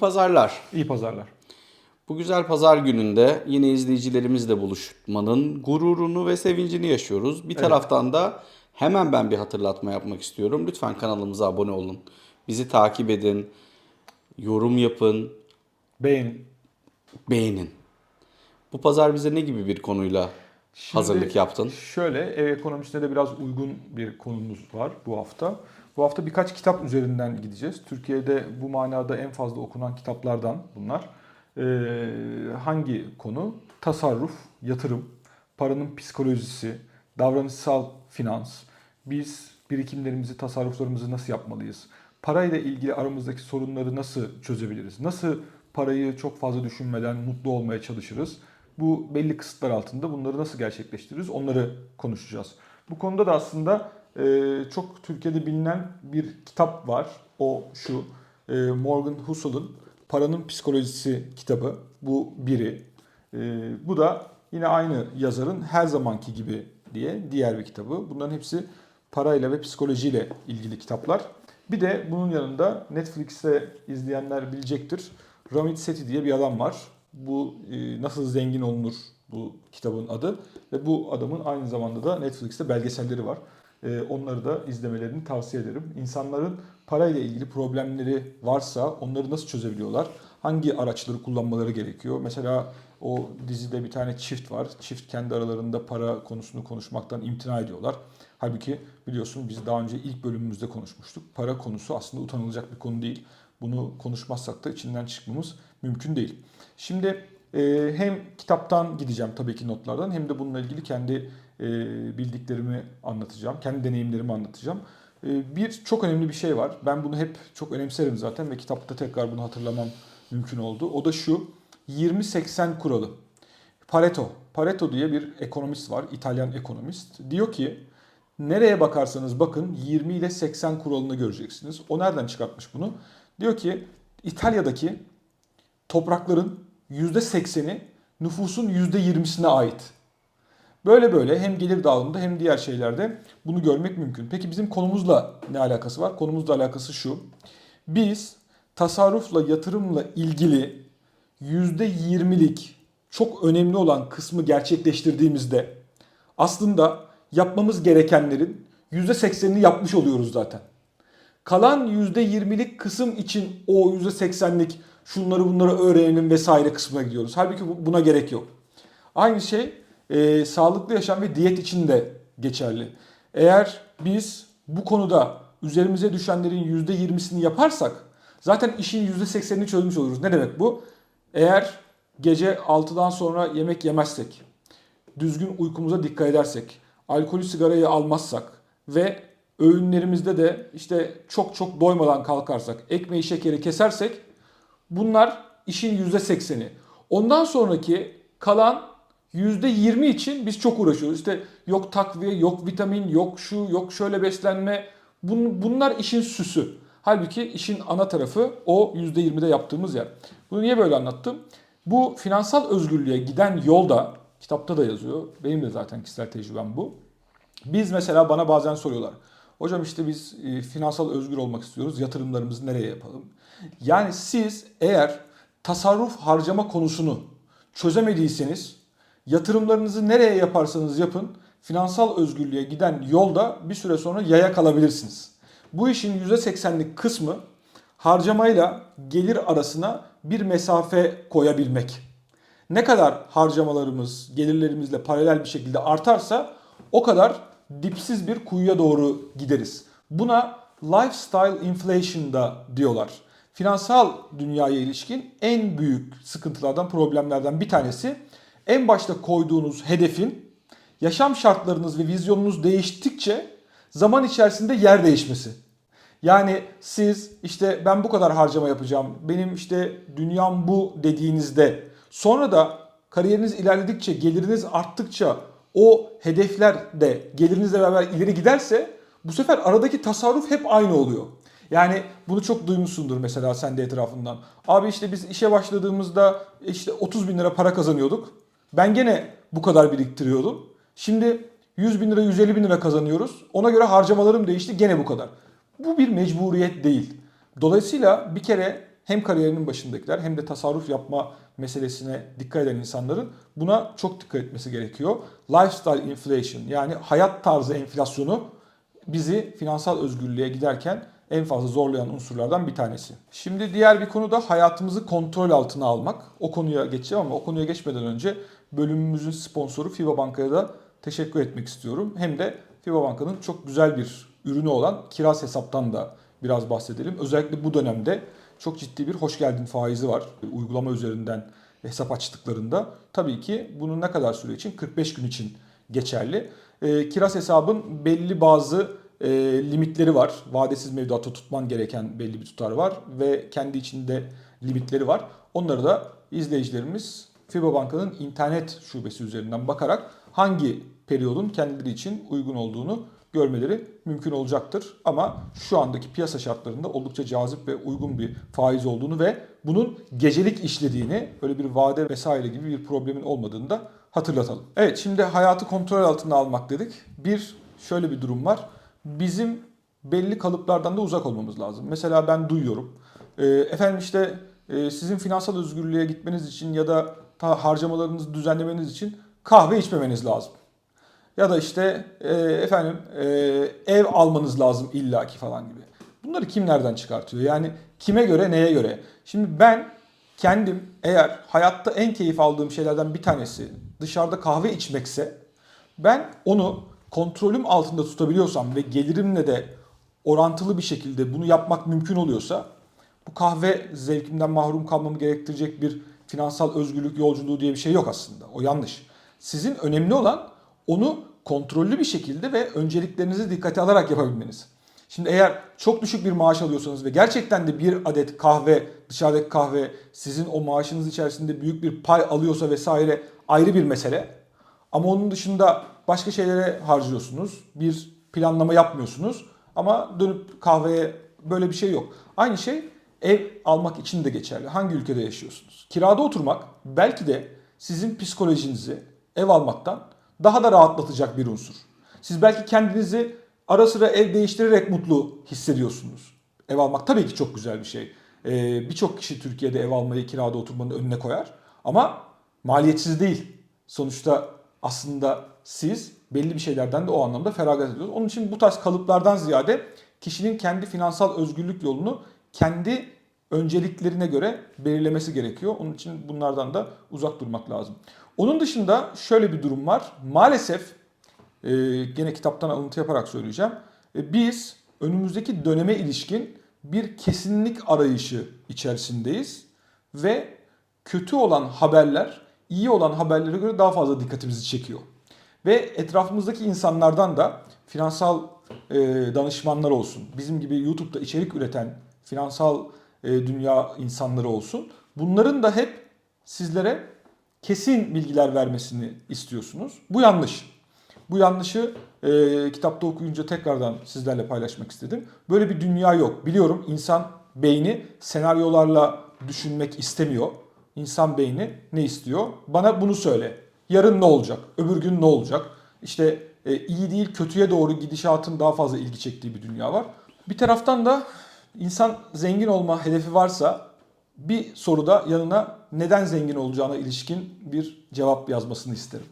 pazarlar. İyi pazarlar. Bu güzel pazar gününde yine izleyicilerimizle buluşmanın gururunu ve sevincini yaşıyoruz. Bir taraftan da hemen ben bir hatırlatma yapmak istiyorum. Lütfen kanalımıza abone olun. Bizi takip edin. Yorum yapın. Beğenin. Beğenin. Bu pazar bize ne gibi bir konuyla Şimdi hazırlık yaptın? Şöyle ev ekonomisine de biraz uygun bir konumuz var bu hafta. Bu hafta birkaç kitap üzerinden gideceğiz. Türkiye'de bu manada en fazla okunan kitaplardan bunlar. Ee, hangi konu? Tasarruf, yatırım, paranın psikolojisi, davranışsal finans. Biz birikimlerimizi, tasarruflarımızı nasıl yapmalıyız? Parayla ilgili aramızdaki sorunları nasıl çözebiliriz? Nasıl parayı çok fazla düşünmeden mutlu olmaya çalışırız? Bu belli kısıtlar altında bunları nasıl gerçekleştiririz? Onları konuşacağız. Bu konuda da aslında çok Türkiye'de bilinen bir kitap var. O şu e, Morgan Hussel'ın Paranın Psikolojisi kitabı. Bu biri. E, bu da yine aynı yazarın Her Zamanki Gibi diye diğer bir kitabı. Bunların hepsi parayla ve psikolojiyle ilgili kitaplar. Bir de bunun yanında Netflix'te izleyenler bilecektir. Ramit Sethi diye bir adam var. Bu e, nasıl zengin olunur bu kitabın adı ve bu adamın aynı zamanda da Netflix'te belgeselleri var. E, onları da izlemelerini tavsiye ederim. İnsanların parayla ilgili problemleri varsa onları nasıl çözebiliyorlar? Hangi araçları kullanmaları gerekiyor? Mesela o dizide bir tane çift var. Çift kendi aralarında para konusunu konuşmaktan imtina ediyorlar. Halbuki biliyorsun biz daha önce ilk bölümümüzde konuşmuştuk. Para konusu aslında utanılacak bir konu değil. Bunu konuşmazsak da içinden çıkmamız mümkün değil. Şimdi e, hem kitaptan gideceğim tabii ki notlardan hem de bununla ilgili kendi e, bildiklerimi anlatacağım. Kendi deneyimlerimi anlatacağım. E, bir çok önemli bir şey var. Ben bunu hep çok önemserim zaten ve kitapta tekrar bunu hatırlamam mümkün oldu. O da şu 20-80 kuralı. Pareto. Pareto diye bir ekonomist var. İtalyan ekonomist. Diyor ki nereye bakarsanız bakın 20 ile 80 kuralını göreceksiniz. O nereden çıkartmış bunu? Diyor ki İtalya'daki toprakların %80'i nüfusun %20'sine ait. Böyle böyle hem gelir dağılımında hem diğer şeylerde bunu görmek mümkün. Peki bizim konumuzla ne alakası var? Konumuzla alakası şu. Biz tasarrufla, yatırımla ilgili %20'lik çok önemli olan kısmı gerçekleştirdiğimizde aslında yapmamız gerekenlerin %80'ini yapmış oluyoruz zaten. Kalan %20'lik kısım için o %80'lik şunları bunları öğrenelim vesaire kısmına gidiyoruz. Halbuki bu- buna gerek yok. Aynı şey e, sağlıklı yaşam ve diyet için de geçerli. Eğer biz bu konuda üzerimize düşenlerin %20'sini yaparsak zaten işin %80'ini çözmüş oluruz. Ne demek bu? Eğer gece 6'dan sonra yemek yemezsek, düzgün uykumuza dikkat edersek, alkolü sigarayı almazsak ve öğünlerimizde de işte çok çok doymadan kalkarsak, ekmeği şekeri kesersek bunlar işin %80'i. Ondan sonraki kalan %20 için biz çok uğraşıyoruz. İşte yok takviye, yok vitamin, yok şu, yok şöyle beslenme. Bun- Bunlar işin süsü. Halbuki işin ana tarafı o %20'de yaptığımız yer. Bunu niye böyle anlattım? Bu finansal özgürlüğe giden yolda, kitapta da yazıyor. Benim de zaten kişisel tecrübem bu. Biz mesela bana bazen soruyorlar. Hocam işte biz e, finansal özgür olmak istiyoruz. Yatırımlarımızı nereye yapalım? Yani siz eğer tasarruf harcama konusunu çözemediyseniz yatırımlarınızı nereye yaparsanız yapın finansal özgürlüğe giden yolda bir süre sonra yaya kalabilirsiniz. Bu işin %80'lik kısmı harcamayla gelir arasına bir mesafe koyabilmek. Ne kadar harcamalarımız gelirlerimizle paralel bir şekilde artarsa o kadar dipsiz bir kuyuya doğru gideriz. Buna lifestyle inflation da diyorlar. Finansal dünyaya ilişkin en büyük sıkıntılardan, problemlerden bir tanesi en başta koyduğunuz hedefin yaşam şartlarınız ve vizyonunuz değiştikçe zaman içerisinde yer değişmesi. Yani siz işte ben bu kadar harcama yapacağım, benim işte dünyam bu dediğinizde sonra da kariyeriniz ilerledikçe, geliriniz arttıkça o hedefler de gelirinizle beraber ileri giderse bu sefer aradaki tasarruf hep aynı oluyor. Yani bunu çok duymuşsundur mesela sen de etrafından. Abi işte biz işe başladığımızda işte 30 bin lira para kazanıyorduk. Ben gene bu kadar biriktiriyordum. Şimdi 100 bin lira 150 bin lira kazanıyoruz. Ona göre harcamalarım değişti gene bu kadar. Bu bir mecburiyet değil. Dolayısıyla bir kere hem kariyerinin başındakiler hem de tasarruf yapma meselesine dikkat eden insanların buna çok dikkat etmesi gerekiyor. Lifestyle inflation yani hayat tarzı enflasyonu bizi finansal özgürlüğe giderken en fazla zorlayan unsurlardan bir tanesi. Şimdi diğer bir konu da hayatımızı kontrol altına almak. O konuya geçeceğim ama o konuya geçmeden önce bölümümüzün sponsoru FIBA Banka'ya da teşekkür etmek istiyorum. Hem de FIBA Banka'nın çok güzel bir ürünü olan kiraz hesaptan da biraz bahsedelim. Özellikle bu dönemde çok ciddi bir hoş geldin faizi var. Uygulama üzerinden hesap açtıklarında. Tabii ki bunun ne kadar süre için? 45 gün için geçerli. E, kiraz hesabın belli bazı e, limitleri var. Vadesiz mevduatta tutman gereken belli bir tutar var ve kendi içinde limitleri var. Onları da izleyicilerimiz FIBA Banka'nın internet şubesi üzerinden bakarak hangi periyodun kendileri için uygun olduğunu görmeleri mümkün olacaktır. Ama şu andaki piyasa şartlarında oldukça cazip ve uygun bir faiz olduğunu ve bunun gecelik işlediğini, öyle bir vade vesaire gibi bir problemin olmadığını da hatırlatalım. Evet şimdi hayatı kontrol altına almak dedik. Bir şöyle bir durum var. Bizim belli kalıplardan da uzak olmamız lazım. Mesela ben duyuyorum. Ee, efendim işte e, sizin finansal özgürlüğe gitmeniz için ya da harcamalarınızı düzenlemeniz için kahve içmemeniz lazım. Ya da işte e, efendim e, ev almanız lazım illaki falan gibi. Bunları kim nereden çıkartıyor? Yani kime göre neye göre? Şimdi ben kendim eğer hayatta en keyif aldığım şeylerden bir tanesi dışarıda kahve içmekse ben onu kontrolüm altında tutabiliyorsam ve gelirimle de orantılı bir şekilde bunu yapmak mümkün oluyorsa bu kahve zevkimden mahrum kalmamı gerektirecek bir finansal özgürlük yolculuğu diye bir şey yok aslında. O yanlış. Sizin önemli olan onu kontrollü bir şekilde ve önceliklerinizi dikkate alarak yapabilmeniz. Şimdi eğer çok düşük bir maaş alıyorsanız ve gerçekten de bir adet kahve, dışarıdaki kahve sizin o maaşınız içerisinde büyük bir pay alıyorsa vesaire ayrı bir mesele. Ama onun dışında başka şeylere harcıyorsunuz. Bir planlama yapmıyorsunuz. Ama dönüp kahveye böyle bir şey yok. Aynı şey ev almak için de geçerli. Hangi ülkede yaşıyorsunuz? Kirada oturmak belki de sizin psikolojinizi ev almaktan daha da rahatlatacak bir unsur. Siz belki kendinizi ara sıra ev değiştirerek mutlu hissediyorsunuz. Ev almak tabii ki çok güzel bir şey. Ee, Birçok kişi Türkiye'de ev almayı kirada oturmanın önüne koyar. Ama maliyetsiz değil. Sonuçta aslında siz belli bir şeylerden de o anlamda feragat ediyorsunuz. Onun için bu tarz kalıplardan ziyade kişinin kendi finansal özgürlük yolunu kendi önceliklerine göre belirlemesi gerekiyor. Onun için bunlardan da uzak durmak lazım. Onun dışında şöyle bir durum var. Maalesef e, gene kitaptan alıntı yaparak söyleyeceğim. E, biz önümüzdeki döneme ilişkin bir kesinlik arayışı içerisindeyiz ve kötü olan haberler iyi olan haberlere göre daha fazla dikkatimizi çekiyor. Ve etrafımızdaki insanlardan da finansal e, danışmanlar olsun, bizim gibi YouTube'da içerik üreten finansal e, dünya insanları olsun. Bunların da hep sizlere kesin bilgiler vermesini istiyorsunuz. Bu yanlış. Bu yanlışı e, kitapta okuyunca tekrardan sizlerle paylaşmak istedim. Böyle bir dünya yok. Biliyorum insan beyni senaryolarla düşünmek istemiyor. İnsan beyni ne istiyor? Bana bunu söyle. Yarın ne olacak? Öbür gün ne olacak? İşte e, iyi değil kötüye doğru gidişatın daha fazla ilgi çektiği bir dünya var. Bir taraftan da insan zengin olma hedefi varsa bir soruda yanına neden zengin olacağına ilişkin bir cevap yazmasını isterim.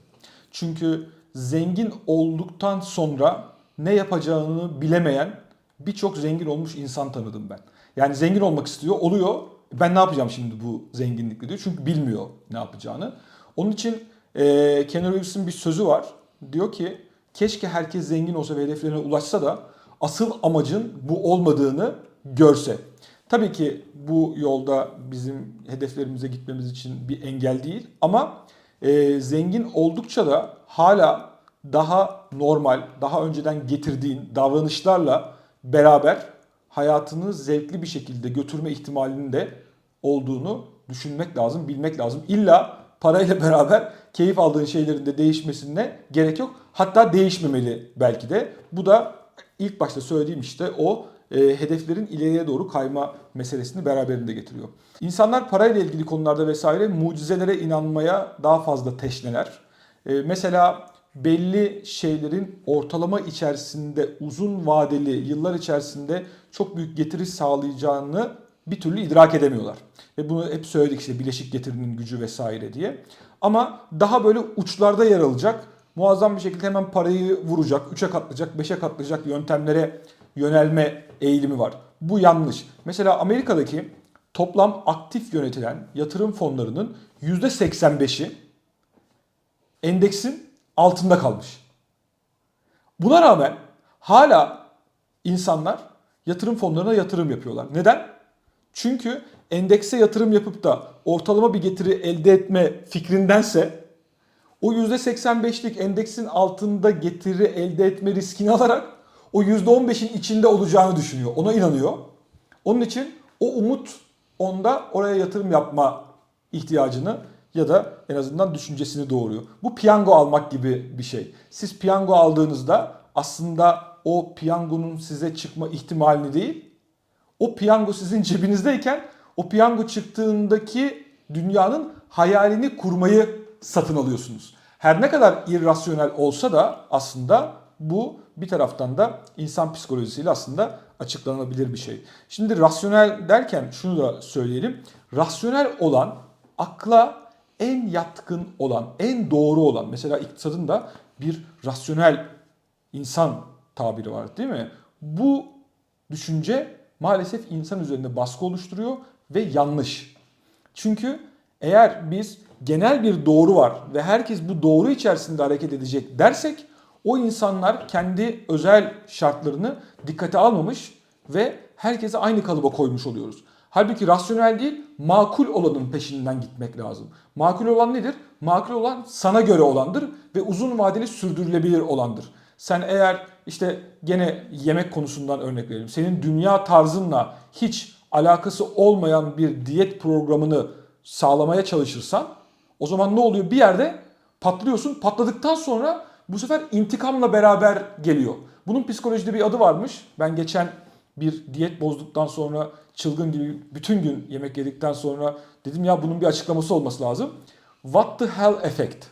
Çünkü zengin olduktan sonra ne yapacağını bilemeyen birçok zengin olmuş insan tanıdım ben. Yani zengin olmak istiyor, oluyor. Ben ne yapacağım şimdi bu zenginlikle diyor. Çünkü bilmiyor ne yapacağını. Onun için e, Keanu Reeves'in bir sözü var. Diyor ki keşke herkes zengin olsa ve hedeflerine ulaşsa da asıl amacın bu olmadığını görse. Tabii ki bu yolda bizim hedeflerimize gitmemiz için bir engel değil ama e, zengin oldukça da hala daha normal, daha önceden getirdiğin davranışlarla beraber hayatını zevkli bir şekilde götürme ihtimalinin de olduğunu düşünmek lazım, bilmek lazım. İlla parayla beraber keyif aldığın şeylerin de değişmesine gerek yok. Hatta değişmemeli belki de. Bu da ilk başta söylediğim işte o e, hedeflerin ileriye doğru kayma meselesini beraberinde getiriyor. İnsanlar parayla ilgili konularda vesaire mucizelere inanmaya daha fazla teşneler. E, mesela belli şeylerin ortalama içerisinde uzun vadeli yıllar içerisinde çok büyük getiri sağlayacağını bir türlü idrak edemiyorlar. Ve bunu hep söyledik işte bileşik getirinin gücü vesaire diye. Ama daha böyle uçlarda yer alacak, muazzam bir şekilde hemen parayı vuracak, 3'e katlayacak, 5'e katlayacak yöntemlere yönelme eğilimi var. Bu yanlış. Mesela Amerika'daki toplam aktif yönetilen yatırım fonlarının %85'i endeksin altında kalmış. Buna rağmen hala insanlar yatırım fonlarına yatırım yapıyorlar. Neden? Çünkü endekse yatırım yapıp da ortalama bir getiri elde etme fikrindense o %85'lik endeksin altında getiri elde etme riskini alarak o %15'in içinde olacağını düşünüyor. Ona inanıyor. Onun için o umut onda oraya yatırım yapma ihtiyacını ya da en azından düşüncesini doğuruyor. Bu piyango almak gibi bir şey. Siz piyango aldığınızda aslında o piyangonun size çıkma ihtimalini değil, o piyango sizin cebinizdeyken o piyango çıktığındaki dünyanın hayalini kurmayı satın alıyorsunuz. Her ne kadar irrasyonel olsa da aslında bu bir taraftan da insan psikolojisiyle aslında açıklanabilir bir şey. Şimdi rasyonel derken şunu da söyleyelim. Rasyonel olan akla en yatkın olan, en doğru olan mesela iktisadın da bir rasyonel insan tabiri var değil mi? Bu düşünce maalesef insan üzerinde baskı oluşturuyor ve yanlış. Çünkü eğer biz genel bir doğru var ve herkes bu doğru içerisinde hareket edecek dersek o insanlar kendi özel şartlarını dikkate almamış ve herkese aynı kalıba koymuş oluyoruz. Halbuki rasyonel değil, makul olanın peşinden gitmek lazım. Makul olan nedir? Makul olan sana göre olandır ve uzun vadeli sürdürülebilir olandır. Sen eğer işte gene yemek konusundan örnek verelim. Senin dünya tarzınla hiç alakası olmayan bir diyet programını sağlamaya çalışırsan o zaman ne oluyor? Bir yerde patlıyorsun. Patladıktan sonra bu sefer intikamla beraber geliyor. Bunun psikolojide bir adı varmış. Ben geçen bir diyet bozduktan sonra çılgın gibi bütün gün yemek yedikten sonra dedim ya bunun bir açıklaması olması lazım. What the hell effect?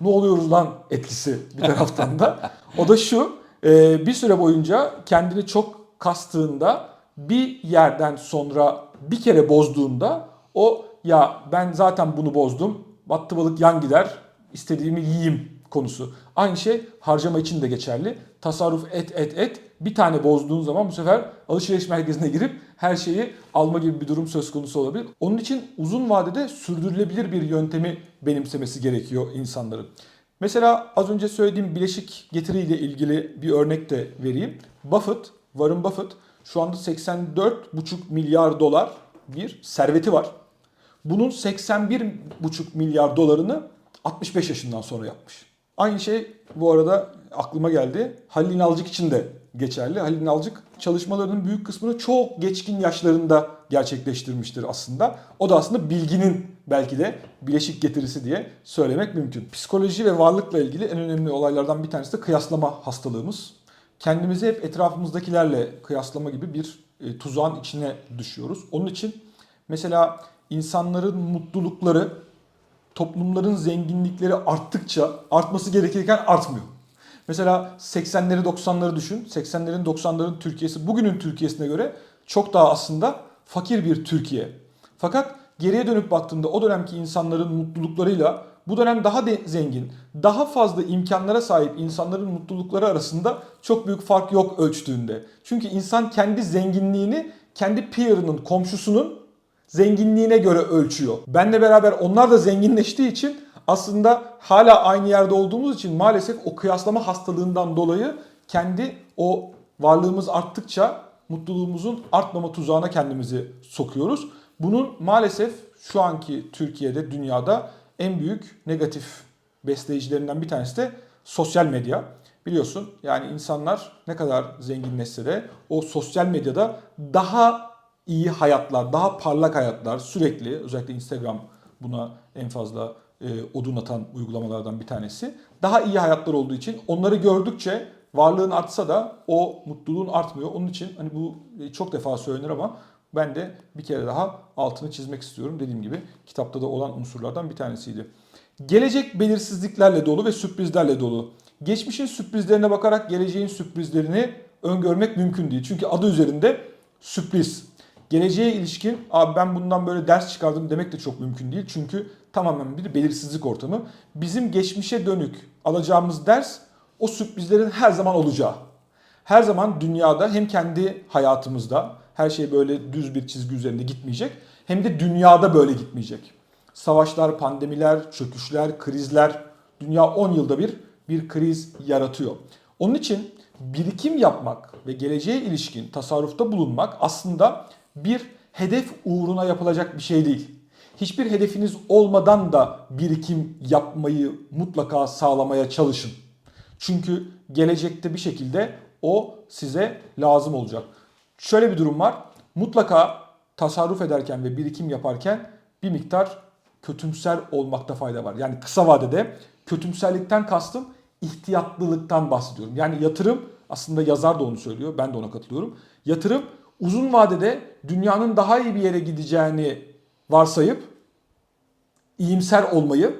Ne oluyoruz lan etkisi bir taraftan da. O da şu e, bir süre boyunca kendini çok kastığında bir yerden sonra bir kere bozduğunda o ya ben zaten bunu bozdum battı balık yan gider istediğimi yiyeyim konusu. Aynı şey harcama için de geçerli. Tasarruf et et et bir tane bozduğun zaman bu sefer alışveriş merkezine girip her şeyi alma gibi bir durum söz konusu olabilir. Onun için uzun vadede sürdürülebilir bir yöntemi benimsemesi gerekiyor insanların. Mesela az önce söylediğim bileşik getiriyle ilgili bir örnek de vereyim. Buffett, Warren Buffett şu anda 84,5 milyar dolar bir serveti var. Bunun 81,5 milyar dolarını 65 yaşından sonra yapmış. Aynı şey bu arada aklıma geldi. Halil İnalcık için de geçerli. Halil İnalcık çalışmalarının büyük kısmını çok geçkin yaşlarında gerçekleştirmiştir aslında. O da aslında bilginin belki de bileşik getirisi diye söylemek mümkün. Psikoloji ve varlıkla ilgili en önemli olaylardan bir tanesi de kıyaslama hastalığımız. Kendimizi hep etrafımızdakilerle kıyaslama gibi bir e, tuzağın içine düşüyoruz. Onun için mesela insanların mutlulukları toplumların zenginlikleri arttıkça artması gerekirken artmıyor. Mesela 80'leri 90'ları düşün. 80'lerin 90'ların Türkiye'si bugünün Türkiye'sine göre çok daha aslında fakir bir Türkiye. Fakat geriye dönüp baktığında o dönemki insanların mutluluklarıyla bu dönem daha de zengin, daha fazla imkanlara sahip insanların mutlulukları arasında çok büyük fark yok ölçtüğünde. Çünkü insan kendi zenginliğini kendi peer'ının, komşusunun zenginliğine göre ölçüyor. Benle beraber onlar da zenginleştiği için aslında hala aynı yerde olduğumuz için maalesef o kıyaslama hastalığından dolayı kendi o varlığımız arttıkça mutluluğumuzun artmama tuzağına kendimizi sokuyoruz. Bunun maalesef şu anki Türkiye'de, dünyada en büyük negatif besleyicilerinden bir tanesi de sosyal medya. Biliyorsun yani insanlar ne kadar zenginleşse de o sosyal medyada daha iyi hayatlar, daha parlak hayatlar sürekli özellikle Instagram buna en fazla e, odun atan uygulamalardan bir tanesi. Daha iyi hayatlar olduğu için onları gördükçe varlığın artsa da o mutluluğun artmıyor. Onun için hani bu e, çok defa söylenir ama ben de bir kere daha altını çizmek istiyorum. Dediğim gibi kitapta da olan unsurlardan bir tanesiydi. Gelecek belirsizliklerle dolu ve sürprizlerle dolu. Geçmişin sürprizlerine bakarak geleceğin sürprizlerini öngörmek mümkün değil. Çünkü adı üzerinde sürpriz. Geleceğe ilişkin abi ben bundan böyle ders çıkardım demek de çok mümkün değil. Çünkü tamamen bir belirsizlik ortamı. Bizim geçmişe dönük alacağımız ders o sürprizlerin her zaman olacağı. Her zaman dünyada hem kendi hayatımızda her şey böyle düz bir çizgi üzerinde gitmeyecek hem de dünyada böyle gitmeyecek. Savaşlar, pandemiler, çöküşler, krizler dünya 10 yılda bir bir kriz yaratıyor. Onun için birikim yapmak ve geleceğe ilişkin tasarrufta bulunmak aslında bir hedef uğruna yapılacak bir şey değil. Hiçbir hedefiniz olmadan da birikim yapmayı mutlaka sağlamaya çalışın. Çünkü gelecekte bir şekilde o size lazım olacak. Şöyle bir durum var. Mutlaka tasarruf ederken ve birikim yaparken bir miktar kötümser olmakta fayda var. Yani kısa vadede kötümserlikten kastım ihtiyatlılıktan bahsediyorum. Yani yatırım aslında yazar da onu söylüyor. Ben de ona katılıyorum. Yatırım uzun vadede dünyanın daha iyi bir yere gideceğini varsayıp iyimser olmayı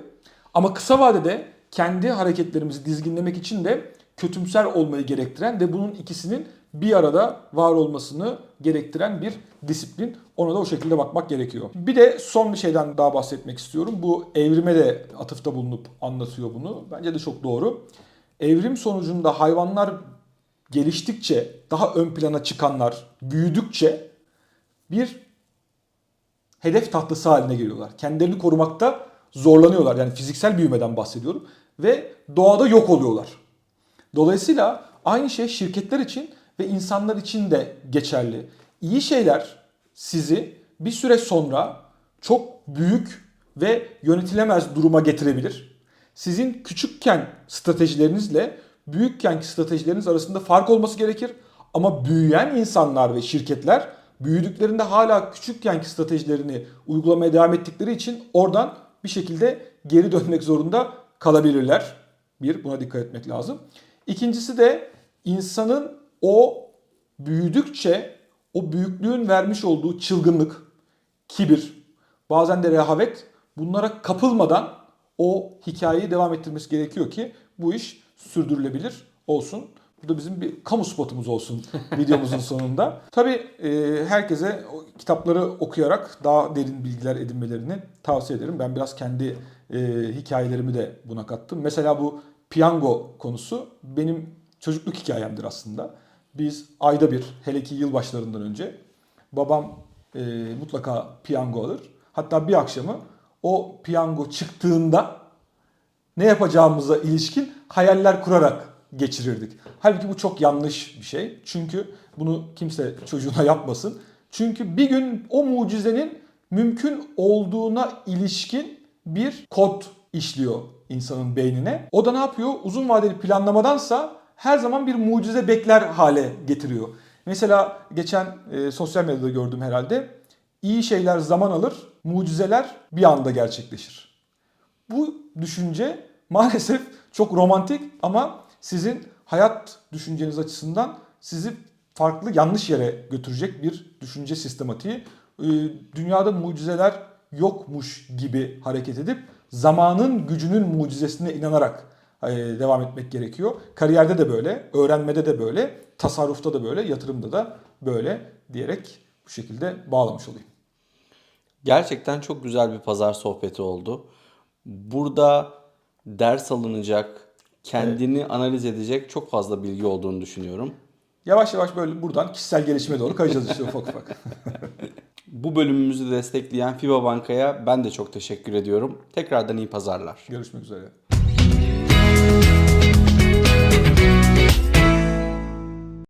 ama kısa vadede kendi hareketlerimizi dizginlemek için de kötümser olmayı gerektiren ve bunun ikisinin bir arada var olmasını gerektiren bir disiplin. Ona da o şekilde bakmak gerekiyor. Bir de son bir şeyden daha bahsetmek istiyorum. Bu evrime de atıfta bulunup anlatıyor bunu. Bence de çok doğru. Evrim sonucunda hayvanlar geliştikçe, daha ön plana çıkanlar büyüdükçe bir hedef tahtası haline geliyorlar. Kendilerini korumakta zorlanıyorlar. Yani fiziksel büyümeden bahsediyorum. Ve doğada yok oluyorlar. Dolayısıyla aynı şey şirketler için ve insanlar için de geçerli. İyi şeyler sizi bir süre sonra çok büyük ve yönetilemez duruma getirebilir. Sizin küçükken stratejilerinizle büyükkenki stratejileriniz arasında fark olması gerekir. Ama büyüyen insanlar ve şirketler büyüdüklerinde hala küçükkenki stratejilerini uygulamaya devam ettikleri için oradan bir şekilde geri dönmek zorunda kalabilirler. Bir, buna dikkat etmek lazım. İkincisi de insanın o büyüdükçe o büyüklüğün vermiş olduğu çılgınlık, kibir, bazen de rehavet bunlara kapılmadan o hikayeyi devam ettirmesi gerekiyor ki bu iş sürdürülebilir olsun. Bu da bizim bir kamu spotumuz olsun videomuzun sonunda. Tabii e, herkese kitapları okuyarak daha derin bilgiler edinmelerini tavsiye ederim. Ben biraz kendi e, hikayelerimi de buna kattım. Mesela bu piyango konusu benim çocukluk hikayemdir aslında. Biz ayda bir, hele ki yılbaşlarından önce babam e, mutlaka piyango alır. Hatta bir akşamı o piyango çıktığında ne yapacağımıza ilişkin hayaller kurarak geçirirdik. Halbuki bu çok yanlış bir şey. Çünkü bunu kimse çocuğuna yapmasın. Çünkü bir gün o mucizenin mümkün olduğuna ilişkin bir kod işliyor insanın beynine. O da ne yapıyor? Uzun vadeli planlamadansa her zaman bir mucize bekler hale getiriyor. Mesela geçen e, sosyal medyada gördüm herhalde. İyi şeyler zaman alır, mucizeler bir anda gerçekleşir. Bu düşünce maalesef çok romantik ama sizin hayat düşünceniz açısından sizi farklı yanlış yere götürecek bir düşünce sistematiği. Ee, Dünyada mucizeler yokmuş gibi hareket edip zamanın gücünün mucizesine inanarak e, devam etmek gerekiyor. Kariyerde de böyle, öğrenmede de böyle, tasarrufta da böyle, yatırımda da böyle diyerek bu şekilde bağlamış olayım. Gerçekten çok güzel bir pazar sohbeti oldu. Burada ders alınacak, kendini analiz edecek çok fazla bilgi olduğunu düşünüyorum. Yavaş yavaş böyle buradan kişisel gelişime doğru kayacağız işte ufak ufak. Bu bölümümüzü destekleyen FIBA Banka'ya ben de çok teşekkür ediyorum. Tekrardan iyi pazarlar. Görüşmek üzere.